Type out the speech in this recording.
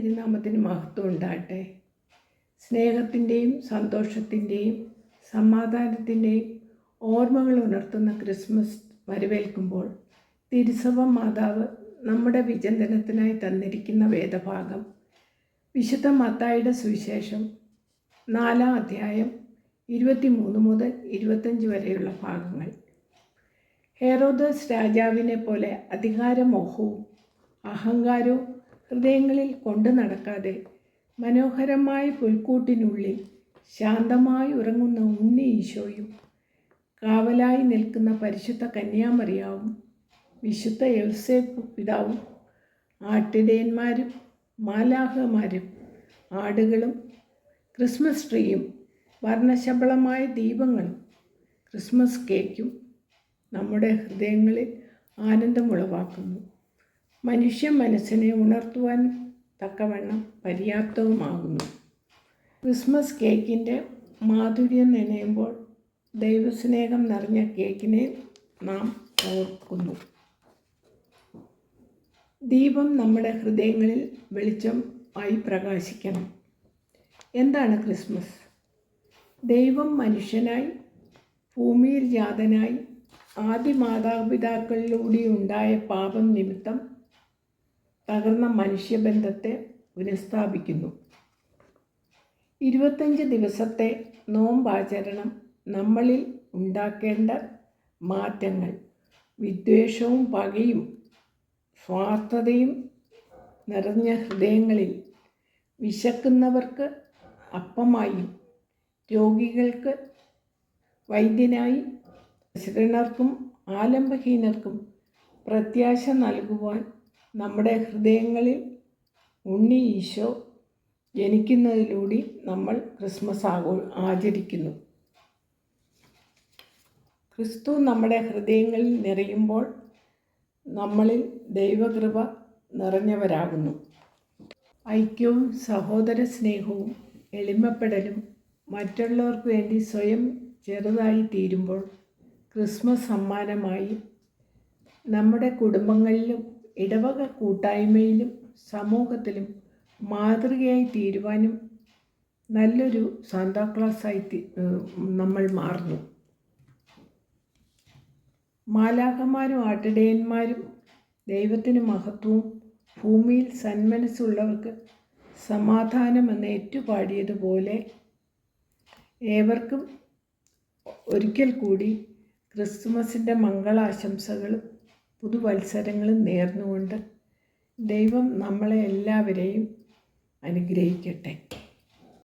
തിരുനാമത്തിന് മഹത്വം ഉണ്ടാകട്ടെ. സ്നേഹത്തിന്റെയും സന്തോഷത്തിന്റെയും സമാധാനത്തിന്റെയും ഓർമ്മകൾ ഉണർത്തുന്ന ക്രിസ്മസ് വരവേൽക്കുമ്പോൾ തിരുസഭ മാതാവ് നമ്മുടെ വിചിന്തനത്തിനായി തന്നിരിക്കുന്ന വേദഭാഗം വിശുദ്ധ മത്തായുടെ സുവിശേഷം നാലാം അധ്യായം ഇരുപത്തിമൂന്ന് മുതൽ ഇരുപത്തഞ്ച് വരെയുള്ള ഭാഗങ്ങൾ. ഹെറോദസ് രാജാവിനെ പോലെ അധികാരമോഹവും അഹങ്കാരവും ഹൃദയങ്ങളിൽ കൊണ്ടു നടക്കാതെ മനോഹരമായ പുൽക്കൂട്ടിനുള്ളിൽ ശാന്തമായി ഉറങ്ങുന്ന ഉണ്ണി ഈശോയും കാവലായി നിൽക്കുന്ന പരിശുദ്ധ കന്യാമറിയാവും വിശുദ്ധ യൗസേപ്പ് പിതാവും ആട്ടിടയന്മാരും മാലാഹമാരും ആടുകളും ക്രിസ്മസ് ട്രീയും വർണശബളമായ ദീപങ്ങളും ക്രിസ്മസ് കേക്കും നമ്മുടെ ഹൃദയങ്ങളിൽ ആനന്ദമുളവാക്കുന്നു മനുഷ്യ മനസ്സിനെ ഉണർത്തുവാൻ തക്കവണ്ണം പര്യാപ്തവുമാകുന്നു. ക്രിസ്മസ് കേക്കിന്റെ മാധുര്യം നനയുമ്പോൾ ദൈവസ്നേഹം നിറഞ്ഞ കേക്കിനെ നാം ഓർക്കുന്നു. ദീപം നമ്മുടെ ഹൃദയങ്ങളിൽ വെളിച്ചം ആയി പ്രകാശിക്കണം. എന്താണ് ക്രിസ്മസ്? ദൈവം മനുഷ്യനായി ഭൂമിയിൽ ജാതനായി ആദ്യ മാതാപിതാക്കളിലൂടെ ഉണ്ടായ പാപം നിമിത്തം തകർന്ന മനുഷ്യബന്ധത്തെ പുനഃസ്ഥാപിക്കുന്നു. ഇരുപത്തഞ്ച് ദിവസത്തെ നോമ്പാചരണം നമ്മളിൽ ഉണ്ടാക്കേണ്ട മാറ്റങ്ങൾ. വിദ്വേഷവും പകയും സ്വാർത്ഥതയും നിറഞ്ഞ ഹൃദയങ്ങളിൽ വിശക്കുന്നവർക്ക് അപ്പമായും രോഗികൾക്ക് വൈദ്യനായി ശരണർക്കും ആലംബഹീനർക്കും പ്രത്യാശ നൽകുവാൻ നമ്മുടെ ഹൃദയങ്ങളിൽ ഉണ്ണി ഈശോ ജനിക്കുന്നതിലൂടെ നമ്മൾ ക്രിസ്മസ് ആഘോ ആചരിക്കുന്നു. ക്രിസ്തു നമ്മുടെ ഹൃദയങ്ങളിൽ നിറയുമ്പോൾ നമ്മളിൽ ദൈവകൃപ നിറഞ്ഞവരാകുന്നു. ഐക്യവും സഹോദര സ്നേഹവും എളിമപ്പെടലും മറ്റുള്ളവർക്ക് വേണ്ടി സ്വയം ചെറുതായി തീരുമ്പോൾ ക്രിസ്മസ് സമ്മാനമായി നമ്മുടെ കുടുംബങ്ങളിലും ഇടവക കൂട്ടായ്മയിലും സമൂഹത്തിലും മാതൃകയായി തീരുവാനും നല്ലൊരു സാന്താക്ലാസായി നമ്മൾ മാറുന്നു. മാലാഖമാരും ആട്ടിടയന്മാരും ദൈവത്തിന് മഹത്വവും ഭൂമിയിൽ സന്മനസ്സുള്ളവർക്ക് സമാധാനമെന്ന് ഏറ്റുപാടിയതുപോലെ ഏവർക്കും ഒരിക്കൽ കൂടി ക്രിസ്തുമസിന്റെ മംഗളാശംസകളും പുതുവത്സരങ്ങളും നേർന്നുകൊണ്ട് ദൈവം നമ്മളെ എല്ലാവരെയും അനുഗ്രഹിക്കട്ടെ.